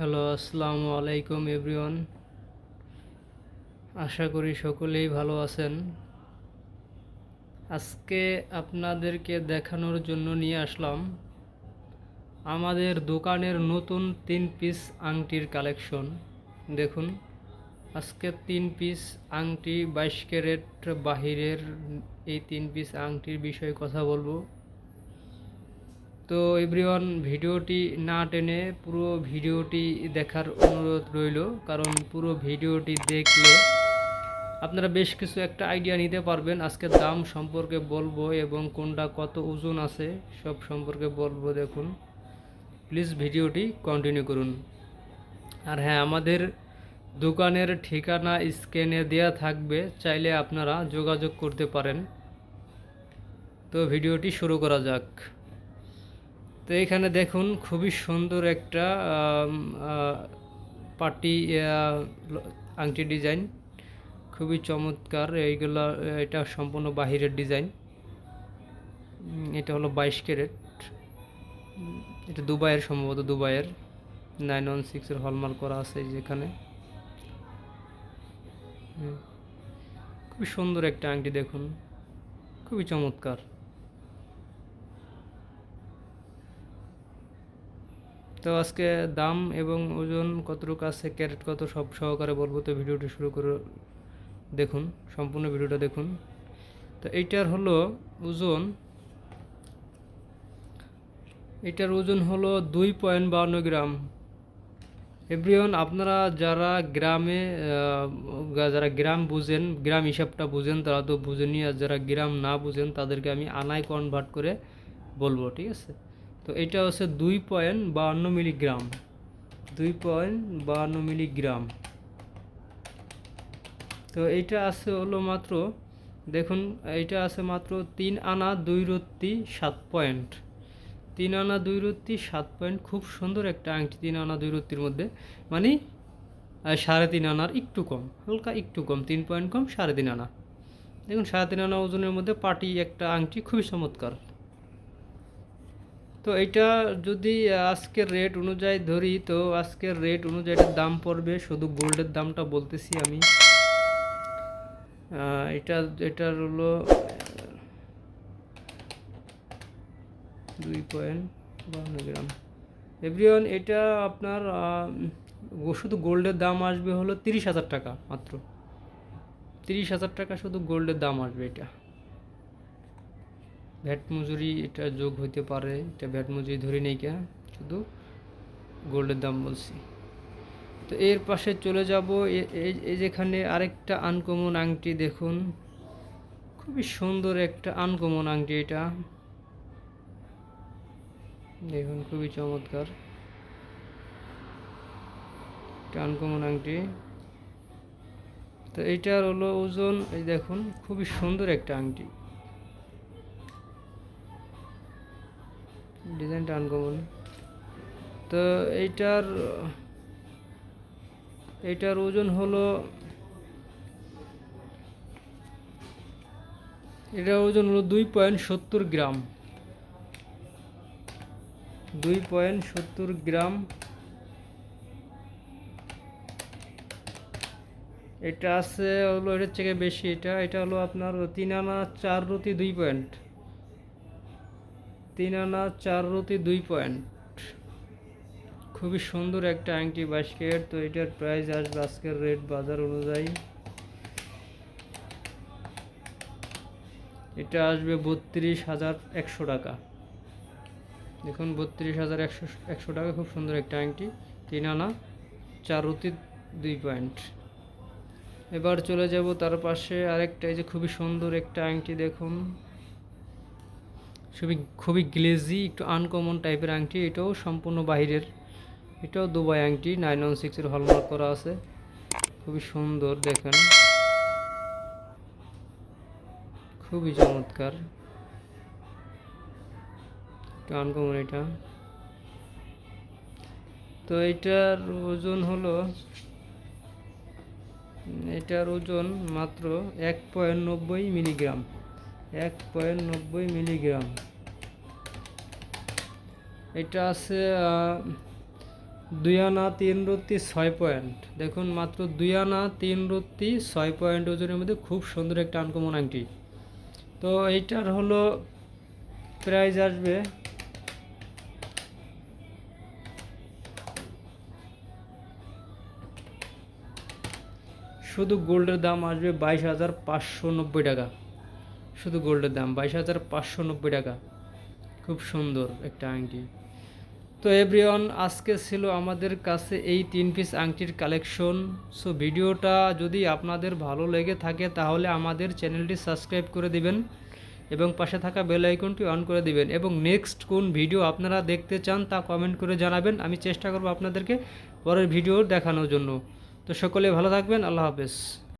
Hello, আসসালামু আলাইকুম everyone. আশা করি সকলেই ভালো আছেন। আজকে আপনাদেরকে দেখানোর জন্য নিয়ে আসলাম আমাদের দোকানের নতুন তিন পিস আংটির কালেকশন। দেখুন, আজকে তিন পিস আংটি, বাইশ ক্যারেট বাহিরের এই তিন পিস আংটির বিষয়ে কথা বলব। তো এভরিওয়ান ভিডিওটি না টেনে পুরো ভিডিওটি দেখার অনুরোধ রইল, কারণ পুরো ভিডিওটি দেখলে আপনারা বেশ কিছু একটা আইডিয়া নিতে পারবেন আজকে দাম সম্পর্কে বলব এবং কোনটা কত ওজন আছে সব সম্পর্কে বলব দেখুন। প্লিজ ভিডিওটি কন্টিনিউ করুন। আর হ্যাঁ আমাদের দোকানের ঠিকানা স্ক্যানে দেয়া থাকবে, চাইলে আপনারা যোগাযোগ করতে পারেন। তো ভিডিওটি শুরু করা যাক। তো এখানে দেখুন খুবই সুন্দর একটা পার্টি আংটি ডিজাইন। খুবই চমৎকার, এইগুলো, এটা সম্পূর্ণ বাহিরের ডিজাইন। এটা হলো বাইশ ক্যারেট। এটা দুবাইয়ের, সম্ভবত দুবাইয়ের। নাইন ওয়ান সিক্সের হলমার্ক করা আছে যেখানে খুবই সুন্দর একটা আংটি দেখুন। খুবই চমৎকার। তো আজকে দাম এবং ওজন কতটুকু আছে, ক্যারেট কত, সব সহকারে বলব। তো ভিডিওটি শুরু করে দেখুন, সম্পূর্ণ ভিডিওটা দেখুন। তো এইটার হলো ওজন। এটার ওজন হলো দুই পয়েন্ট বাউন্ন গ্রাম। এভরিওয়ান, আপনারা যারা গ্রামে যারা গ্রাম বুঝেন, গ্রাম হিসাবটা বুঝেন, তারা তো বুঝেনি আর যারা গ্রাম না বুঝেন, তাদেরকে আমি আনায় কনভার্ট করে বলব, ঠিক আছে? তো এটা হচ্ছে দুই পয়েন্ট বাহান্ন মিলিগ্রাম। দুই পয়েন্ট বাহান্ন মিলিগ্রাম। তো এইটা আছে হলো মাত্র, দেখুন এইটা আছে মাত্র তিন আনা দুই রত্তি সাত পয়েন্ট। তিন আনা দুই রত্তি সাত পয়েন্ট, খুব সুন্দর একটা আংটি তিন আনা দুই রত্তির মধ্যে। মানে সাড়ে তিন আনার একটু কম, হালকা একটু কম, তিন পয়েন্ট কম, সাড়ে তিন আনা। দেখুন, সাড়ে তিন আনা ওজনের মধ্যে পাটি একটা আংটি খুবই চমৎকার। তো এটা যদি আজকের রেট অনুযায়ী ধরি, তো আজকের রেট অনুযায়ী দাম পড়বে, শুধু গোল্ডের দামটা বলতেছি আমি। এটা, এটার হলো, দুই পয়েন্ট বাহান্ন গ্রাম। এভরিওয়ান, এটা আপনার শুধু গোল্ডের দাম আসবে হলো তিরিশ হাজার টাকা মাত্র। তিরিশ হাজার টাকা শুধু গোল্ডের দাম আসবে এটা। ভ্যাট মজুরি এটা যোগ হইতে পারে। এটা ভ্যাট মজুরি ধরে নেই কে শুধু গোল্ডের দাম বলছি। তো এর পাশে চলে যাব। এই যেখানে আরেকটা আনকমন আংটি দেখুন। খুবই সুন্দর একটা আনকমন আংটি এটা। দেখুন, খুবই চমৎকার। একটা আনকমন আংটি। তো এইটার হলো ওজন, এই দেখুন, খুবই সুন্দর একটা আংটি। ডিজাইনটা আনকমন তো এইটার এইটার ওজন হলো, এটার ওজন হলো দুই পয়েন্ট সত্তর গ্রাম। দুই পয়েন্ট সত্তর গ্রাম। এটা আছে হলো, এটার থেকে বেশি, এটা এটা হলো আপনার তিন আনা চার রতি দুই পয়েন্ট তিন আনা চার রতি দুই পয়েন্ট খুবই সুন্দর একটা আংটি ক্যারেট তো এটার প্রাইস আসবে আজকের রেট বাজার অনুযায়ী। এটা আসবে বত্রিশ হাজার একশো টাকা। দেখুন, বত্রিশ হাজার একশো একশো টাকা খুব সুন্দর একটা আংটি। তিন আনা চার রতি দুই পয়েন্ট এবার চলে যাব তার পাশে আরেকটা, এই যে খুবই সুন্দর একটা আংটি, দেখুন। খুবই খুবই গ্লেজি, একটু আনকমন টাইপের আংটি। এটাও সম্পূর্ণ বাইরের এটাও দুবাই আংটি নাইন ওয়ান সিক্সের হলমার্ক করা আছে। খুবই সুন্দর, দেখেন। খুবই চমৎকার। আনকমন এটা। তো এটার ওজন হলো, এটার ওজন মাত্র এক পয়েন্ট নব্বই মিলিগ্রাম। এক পয়েন্ট নব্বই মিলিগ্রাম। এটা আছে দুই আনা তিন রত্তি ছয় পয়েন্ট। দেখুন মাত্র দুই আনা তিন রত্তি ছয় পয়েন্ট ওজনের মধ্যে খুব সুন্দর একটা আনকমন আংটি। তো এইটার হলো প্রাইস আসবে শুধু গোল্ডের দাম আসবে বাইশ হাজার পাঁচশো নব্বই টাকা। শুধু গোল্ডের দাম, বাইশ হাজার পাঁচশো নব্বই টাকা। খুব সুন্দর একটা আংটি। তো এভরিওয়ান, আজকে ছিল আমাদের কাছে এই তিন পিস আংটির কালেকশন সো ভিডিওটা যদি আপনাদের ভালো লেগে থাকে, তাহলে আমাদের চ্যানেলটি সাবস্ক্রাইব করে দিবেন এবং পাশে থাকা বেল আইকনটি অন করে দিবেন। এবং নেক্সট কোন ভিডিও আপনারা দেখতে চান, তা কমেন্ট করে জানাবেন। আমি চেষ্টা করব আপনাদেরকে পরের ভিডিও দেখানোর জন্য। তো সকলে ভালো থাকবেন, আল্লাহ হাফেজ।